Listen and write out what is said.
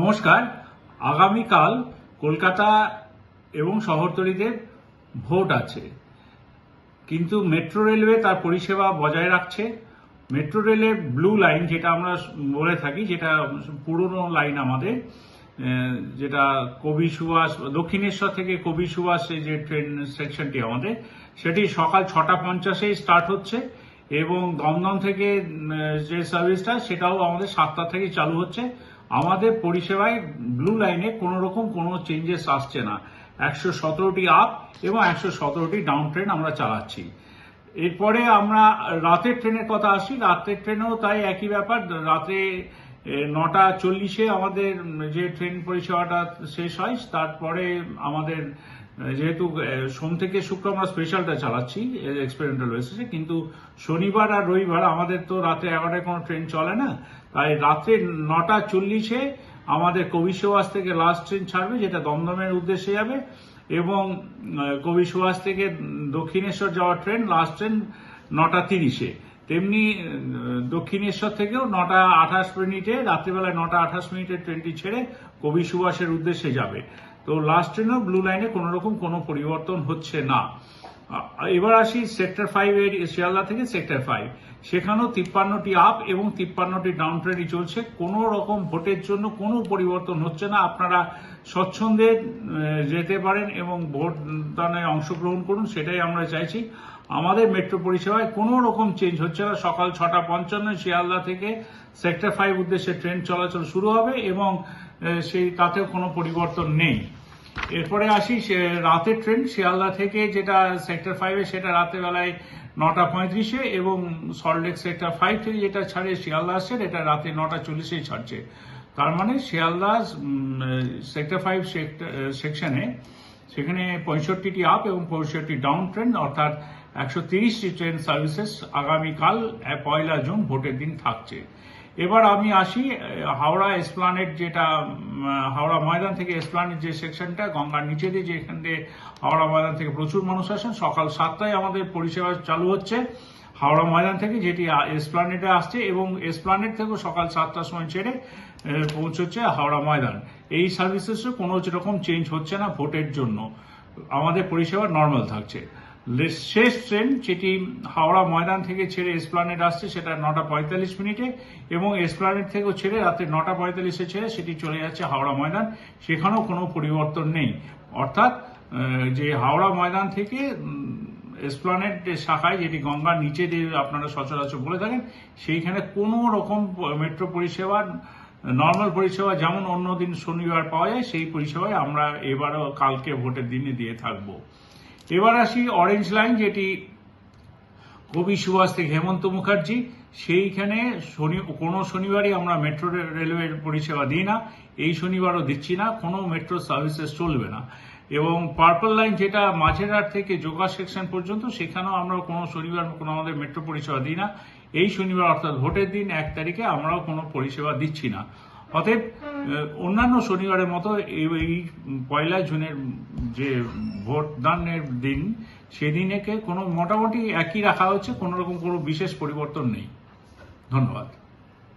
নমস্কার। আগামীকাল কলকাতা এবং শহরতলিতে ভোট আছে। কিন্তু মেট্রো রেলওয়ে তার পরিষেবা বজায় রাখছে। মেট্রো রেলের ব্লু লাইন যেটা আমরা বলে থাকি, যেটা পুরনো লাইন আমাদের যেটা কবি সুভাষ, দক্ষিণেশ্বর থেকে কবি সুভাষ যে ট্রেন সেকশনটি আমাদের, সেটি সকাল ছটা পঞ্চাশেই স্টার্ট হচ্ছে এবং দমদম থেকে যে সার্ভিসটা সেটাও আমাদের সাতটা থেকে চালু হচ্ছে। আমাদের পরিষেবায় ব্লু লাইনে কোনো রকম কোনো চেঞ্জেস আসছে না। একশো সতেরোটি আপ এবং একশো সতেরোটি ডাউন ট্রেন আমরা চালাচ্ছি। এরপরে আমরা রাতের ট্রেনের কথা আসি রাতের ট্রেনেও তাই একই ব্যাপার। রাতে নটা চল্লিশে আমাদের যে ট্রেন পরিষেবাটা শেষ হয়, তারপরে আমাদের যেহেতু সোম থেকে শুক্র আমরা স্পেশালটা চালাচ্ছি এক্সপেরিমেন্টাল বেসিসে কিন্তু শনিবার আর রবিবার আমাদের তো রাতে এগারোটায় কোনো ট্রেন চলে না। তাই রাত্রে নটা চল্লিশে আমাদের কবি সুভাষ থেকে লাস্ট ট্রেন ছাড়বে, যেটা দমদমের উদ্দেশ্যে যাবে, এবং কবি সুভাষ থেকে দক্ষিণেশ্বর যাওয়ার ট্রেন লাস্ট ট্রেন নটা তিরিশে। তেমনি দক্ষিণেশ্বর থেকেও নটা আঠাশ মিনিটে, রাত্রিবেলায় নটা আঠাশ মিনিটে ট্রেনটি ছেড়ে কবি সুভাষের উদ্দেশ্যে যাবে। তো লাস্ট ট্রেনের ব্লু লাইনে কোনো রকম কোনো পরিবর্তন হচ্ছে না। এবার আসি সেক্টর ফাইভ এর শিয়ালদা থেকে সেক্টর ফাইভ সেখানেও তিপ্পান্নটি আপ এবং তিপ্পান্নটি ডাউন ট্রেনই চলছে। কোনো রকম ভোটের জন্য কোনো পরিবর্তন হচ্ছে না। আপনারা স্বচ্ছন্দে যেতে পারেন এবং ভোট দানে অংশগ্রহণ করুন, সেটাই আমরা চাইছি। আমাদের মেট্রো পরিষেবায় কোনো রকম চেঞ্জ হচ্ছে না। সকাল ছটা পঞ্চান্ন শিয়ালদা থেকে সেক্টর ফাইভ উদ্দেশ্যে ট্রেন চলাচল শুরু হবে এবং সেই তাতেও কোনো পরিবর্তন নেই। এরপরে আসি রাতের ট্রেন, শিয়ালদা থেকে যেটা সেক্টর ফাইভে সেটা রাতের বেলায় নটা পঁয়ত্রিশে এবং সল্টলেক সেক্টর ফাইভ থেকে যেটা ছাড়ে শিয়ালদা আসছে এটা রাতে নটা চল্লিশেই ছাড়ছে। তার মানে শিয়ালদা সেক্টর ফাইভ সেকশনে সেখানে পঁয়ষট্টিটি আপ এবং পঁয়ষট্টি ডাউন ট্রেন অর্থাৎ একশো তিরিশটি ট্রেন সার্ভিসেস আগামীকাল পয়লা জুন ভোটের দিন থাকছে। এবার আমি আসি হাওড়া এসপ্লানেট যেটা হাওড়া ময়দান থেকে এসপ্লানেট যে সেকশনটা গঙ্গার নিচে দিয়ে যেখান দিয়ে হাওড়া ময়দান থেকে প্রচুর মানুষ আসেন। সকাল সাতটায় আমাদের পরিষেবা চালু হচ্ছে হাওড়া ময়দান থেকে, যেটি এসপ্লানেটে আসছে এবং এসপ্লানেট থেকেও সকাল সাতটার সময় ছেড়ে পৌঁছচ্ছে হাওড়া ময়দান। এই সার্ভিসেসও কোনো রকম চেঞ্জ হচ্ছে না ভোটের জন্য। আমাদের পরিষেবা নর্মাল থাকছে। শেষ ট্রেন যেটি হাওড়া ময়দান থেকে ছেড়ে এসপ্লানেড আসছে, সেটা নটা পঁয়তাল্লিশ মিনিটে এবং এসপ্লানেড থেকেও ছেড়ে রাতে নটা পঁয়তাল্লিশে ছেড়ে সেটি চলে যাচ্ছে হাওড়া ময়দান। সেখানেও কোনো পরিবর্তন নেই। অর্থাৎ যে হাওড়া ময়দান থেকে এসপ্লানেড শাখায় যেটি গঙ্গার নিচে দিয়ে আপনারা সচরাচর বলে থাকেন, সেইখানে কোনো রকম মেট্রো পরিষেবা, নর্মাল পরিষেবা যেমন অন্য দিন শনিবার পাওয়া যায়, সেই পরিষেবায় আমরা এবারও কালকে ভোটের দিনে দিয়ে থাকব। এবার আসি অরেঞ্জ লাইন যেটি কবি সুভাষ থেকে হেমন্ত মুখার্জি। সেইখানে শনি, কোনো শনিবারই আমরা মেট্রো রেলওয়ের পরিষেবা দিই না। এই শনিবারও দিচ্ছি না, কোনো মেট্রো সার্ভিসেস চলবে না। এবং পার্পল লাইন যেটা মাঝেরহাট থেকে যোগা সেকশন পর্যন্ত, সেখানেও আমরা কোনো শনিবার, কোনো আমাদের মেট্রো পরিষেবা দিই না। এই শনিবার অর্থাৎ ভোটের দিন, এক তারিখে আমরাও কোনো পরিষেবা দিচ্ছি না। অতএব অন্যান্য শনিবারের মতো এই পয়লা জুনের যে ভোটদানের দিন, সেদিনেকে কোনো, মোটামুটি একই রাখা হচ্ছে কোনো রকম কোনো বিশেষ পরিবর্তন নেই। ধন্যবাদ।